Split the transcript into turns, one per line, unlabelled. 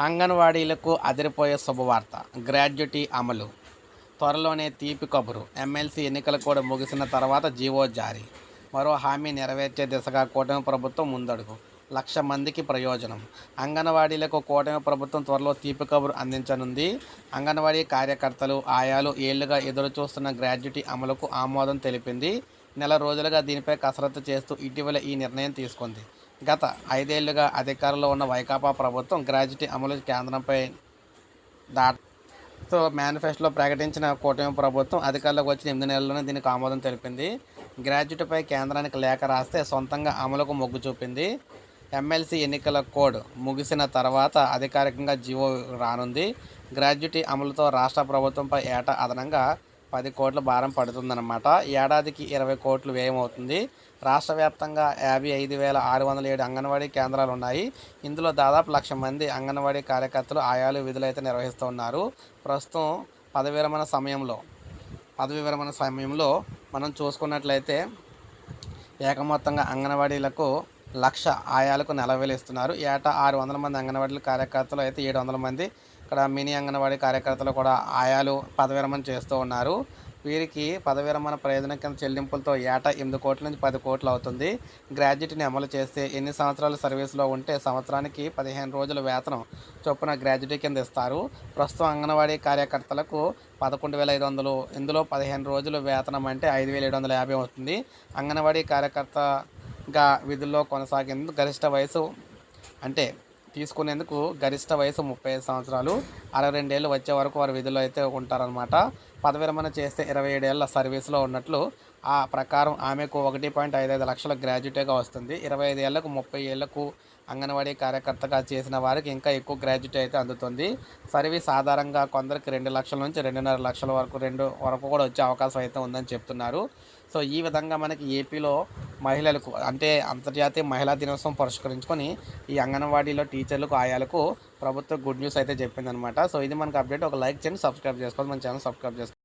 అంగన్వాడీలకు అదిరిపోయే శుభవార్త. గ్రాడ్యుటీ అమలు. త్వరలోనే తీపి కబురు. ఎమ్మెల్సీ ఎన్నికలు కూడా ముగిసిన తర్వాత జీవో జారీ. మరో హామీ నెరవేర్చే దిశగా కూటమి ప్రభుత్వం ముందడుగు. లక్ష మందికి ప్రయోజనం. అంగన్వాడీలకు కూటమి ప్రభుత్వం త్వరలో తీపి కబురు అందించనుంది. అంగన్వాడీ కార్యకర్తలు ఆయాలు ఏళ్ళుగా ఎదురు చూస్తున్న గ్రాడ్యుటీ అమలుకు ఆమోదం తెలిపింది. నెల రోజులుగా దీనిపై కసరత్తు చేస్తూ ఇటీవల ఈ నిర్ణయం తీసుకుంది. గత ఐదేళ్ళుగా అధికారంలో ఉన్న వైకాపా ప్రభుత్వం గ్రాడ్యుటీ అమలు కేంద్రంపై దాటతో మేనిఫెస్టోలో ప్రకటించిన కూటమి ప్రభుత్వం అధికారంలోకి వచ్చిన ఎనిమిది నెలల్లోనే దీనికి ఆమోదం తెలిపింది. గ్రాడ్యుటీపై కేంద్రానికి లేఖ రాస్తే సొంతంగా అమలుకు మొగ్గు చూపింది. ఎమ్మెల్సీ ఎన్నికల కోడ్ ముగిసిన తర్వాత అధికారికంగా జీవో రానుంది. గ్రాడ్యుటీ అమలుతో రాష్ట్ర ప్రభుత్వంపై ఏటా అదనంగా పది కోట్ల భారం పడుతుందన్నమాట. ఏడాదికి ఇరవై కోట్లు వ్యయం అవుతుంది. రాష్ట్ర వ్యాప్తంగా యాభై ఐదు వేల ఆరు వందల ఏడు అంగన్వాడీ కేంద్రాలు ఉన్నాయి. ఇందులో దాదాపు లక్ష మంది అంగన్వాడీ కార్యకర్తలు ఆయాలు విధులు అయితే నిర్వహిస్తున్నారు. ప్రస్తుతం పదవి విరమణ సమయంలో పదవి విరమణ సమయంలో మనం చూసుకున్నట్లయితే ఏకమొత్తంగా అంగన్వాడీలకు లక్ష ఆయాలకు నెలవేలు ఇస్తున్నారు. ఏటా ఆరు వందల మంది అంగన్వాడీ కార్యకర్తలు అయితే ఏడు వందల మంది ఇక్కడ మినీ అంగన్వాడీ కార్యకర్తలు కూడా ఆయాలు పదవి చేస్తూ ఉన్నారు. వీరికి పదవిరమణ ప్రయోజనం కింద చెల్లింపులతో ఏటా ఎనిమిది కోట్ల నుంచి పది కోట్లు అవుతుంది. గ్రాడ్యుయేట్ని అమలు చేస్తే ఎన్ని సంవత్సరాలు సర్వీస్లో ఉంటే సంవత్సరానికి పదిహేను రోజుల వేతనం చొప్పున గ్రాడ్యుయేట్ కింద ఇస్తారు. ప్రస్తుతం అంగన్వాడీ కార్యకర్తలకు పదకొండు వేల ఐదు వందలు ఇందులో పదిహేను రోజులు వేతనం అంటే ఐదు వేల ఏడు వందల యాభై అవుతుంది. అంగన్వాడీ కార్యకర్తగా విధుల్లో కొనసాగేందుకు గరిష్ట వయసు అంటే తీసుకునేందుకు గరిష్ట వయసు ముప్పై ఐదు సంవత్సరాలు అరవై రెండేళ్ళు వచ్చే వరకు వారు విధులు అయితే ఉంటారనమాట పదవి విరమణ చేస్తే ఇరవై ఏడేళ్ళ సర్వీస్లో ఉన్నట్లు ఆ ప్రకారం ఆమెకు ఒకటి పాయింట్ ఐదు ఐదు లక్షల గ్రాడ్యుయేట్గా వస్తుంది. ఇరవై ఐదు ఏళ్ళకు ముప్పై ఏళ్ళకు అంగన్వాడీ కార్యకర్తగా చేసిన వారికి ఇంకా ఎక్కువ గ్రాడ్యుయేట్ అయితే అందుతుంది. సర్వీస్ ఆధారంగా కొందరికి రెండు లక్షల నుంచి రెండున్నర లక్షల వరకు రెండు వరకు కూడా వచ్చే అవకాశం అయితే ఉందని చెప్తున్నారు. సో ఈ విధంగా మనకి ఏపీలో మహిళలకు అంటే అంతర్జాతీయ మహిళా దినోత్సవం పురస్కరించుకొని ఈ అంగన్వాడీలో టీచర్లకు ఆయాలకు ప్రభుత్వం గుడ్ న్యూస్ అయితే చెప్పిందనమాట సో ఇది మనకు అప్డేట్. ఒక లైక్ చేయండి సబ్స్క్రైబ్ చేసుకోవాలి మన ఛానల్ సబ్స్క్రైబ్ చేసుకోండి.